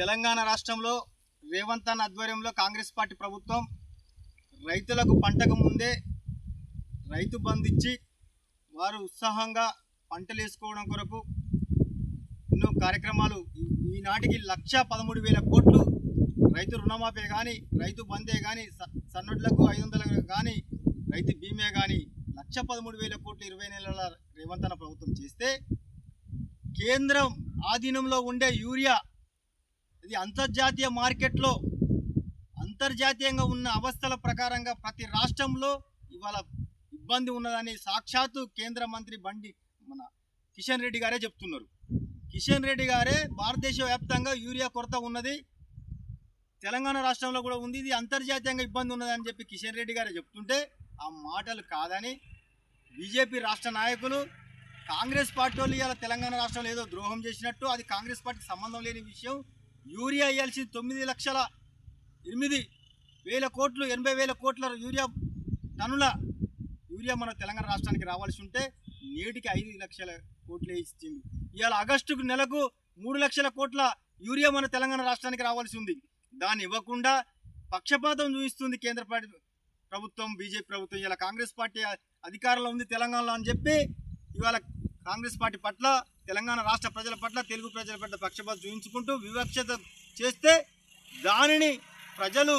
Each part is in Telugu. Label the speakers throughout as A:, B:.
A: తెలంగాణ రాష్ట్రంలో రేవంత్ అన్న ఆధ్వర్యంలో కాంగ్రెస్ పార్టీ ప్రభుత్వం రైతులకు పంటకు ముందే రైతు బంధిచ్చి వారు ఉత్సాహంగా పంటలు వేసుకోవడం కొరకు ఎన్నో కార్యక్రమాలు. ఈనాటికి లక్ష పదమూడు వేల కోట్లు రైతు రుణమాఫీ కానీ రైతు బందే కానీ సన్నడ్లకు ఐదు వందలకు కానీ రైతు బీమే కానీ లక్ష పదమూడు వేల కోట్లు ఇరవై నెలల రేవంతన ప్రభుత్వం చేస్తే కేంద్రం ఆధీనంలో ఉండే యూరియా ఇది అంతర్జాతీయ మార్కెట్లో అంతర్జాతీయంగా ఉన్న అవస్థల ప్రకారంగా ప్రతి రాష్ట్రంలో ఇవాళ ఇబ్బంది ఉన్నదని సాక్షాత్తు కేంద్ర మంత్రి బండి మన కిషన్ రెడ్డి గారే చెప్తున్నారు. కిషన్ రెడ్డి గారే భారతదేశ వ్యాప్తంగా యూరియా కొరత ఉన్నది. తెలంగాణ రాష్ట్రంలో కూడా ఉంది. ఇది అంతర్జాతీయంగా ఇబ్బంది ఉన్నదని చెప్పి కిషన్ రెడ్డి గారే చెప్తుంటే ఆ మాటలు కాదని బీజేపీ రాష్ట్ర నాయకులు కాంగ్రెస్ పార్టీ వాళ్ళు ఇవాళ తెలంగాణ రాష్ట్రంలో ఏదో ద్రోహం చేసినట్టు అది కాంగ్రెస్ పార్టీకి సంబంధం లేని విషయం యూరియా ఇవ్వాల్సి తొమ్మిది లక్షల ఎనిమిది వేల కోట్లు ఎనభై వేల కోట్ల యూరియా టన్నుల యూరియా మన తెలంగాణ రాష్ట్రానికి రావాల్సి ఉంటే నేటికి ఐదు లక్షల కోట్లే ఇచ్చింది. ఇవాళ ఆగస్టుకు నెలకు మూడు లక్షల కోట్ల యూరియా మన తెలంగాణ రాష్ట్రానికి రావాల్సి ఉంది. దాన్ని ఇవ్వకుండా పక్షపాతం చూపిస్తుంది కేంద్ర ప్రభుత్వం బీజేపీ ప్రభుత్వం. ఇలా కాంగ్రెస్ పార్టీ అధికారంలో ఉంది తెలంగాణలో అని చెప్పి ఇవాళ కాంగ్రెస్ పార్టీ పట్ల తెలంగాణ రాష్ట్ర ప్రజల పట్ల తెలుగు ప్రజల పట్ల పక్షపాత చూపించుకుంటూ వివక్షత చేస్తే దానిని ప్రజలు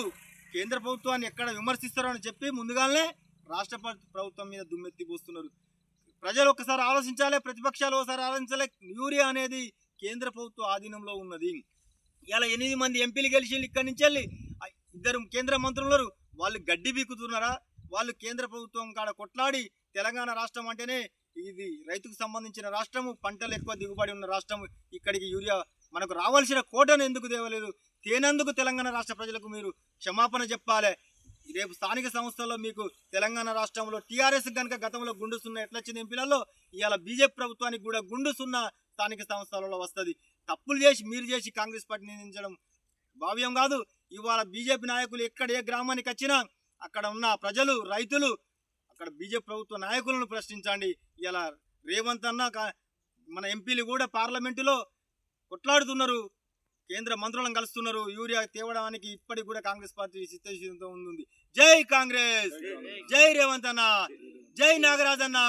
A: కేంద్ర ప్రభుత్వాన్ని ఎక్కడ విమర్శిస్తారో అని చెప్పి ముందుగానే రాష్ట్ర ప్రభుత్వం మీద దుమ్మెత్తి పోస్తున్నారు. ప్రజలు ఒకసారి ఆలోచించాలి ప్రతిపక్షాలు ఒకసారి ఆలోచించాలి యూరియా అనేది కేంద్ర ప్రభుత్వ ఆధీనంలో ఉన్నది. ఇలా ఎనిమిది మంది ఎంపీలు గెలిచి ఇక్కడి నుంచి వెళ్ళి ఇద్దరు కేంద్ర మంత్రులు వాళ్ళు గడ్డి బీకుతున్నారా వాళ్ళు కేంద్ర ప్రభుత్వం కాడ కొట్లాడి తెలంగాణ రాష్ట్రం అంటేనే ఇది రైతుకు సంబంధించిన రాష్ట్రము పంటలు ఎక్కువ దిగుబడి ఉన్న రాష్ట్రం ఇక్కడికి యూరియా మనకు రావాల్సిన కోటను ఎందుకు తేవలేదు? తేనందుకు తెలంగాణ రాష్ట్ర ప్రజలకు మీరు క్షమాపణ చెప్పాలి. రేపు స్థానిక సంస్థల్లో మీకు తెలంగాణ రాష్ట్రంలో టీఆర్ఎస్ కనుక గతంలో గుండు సున్నా ఎట్లా ఎంపీలలో? ఇవాళ బీజేపీ ప్రభుత్వానికి కూడా గుండు సున్నా స్థానిక సంస్థలలో వస్తుంది. తప్పులు చేసి మీరు చేసి కాంగ్రెస్ పార్టీ నిందించడం భావ్యం కాదు. ఇవాళ బీజేపీ నాయకులు ఎక్కడ ఏ గ్రామానికి వచ్చినా అక్కడ ఉన్న ప్రజలు రైతులు అక్కడ బీజేపీ ప్రభుత్వ నాయకులను ప్రశ్నించండి. ఇలా రేవంత్ అన్న మన ఎంపీలు కూడా పార్లమెంటులో కొట్లాడుతున్నారు. కేంద్ర మంత్రులను కలుస్తున్నారు. యూరియా తేవడానికి ఇప్పటికి కూడా కాంగ్రెస్ పార్టీ చిత్తశుద్ధితో ఉంది. జై కాంగ్రెస్! జై రేవంత్ అన్న! జై నాగరాజ్ అన్న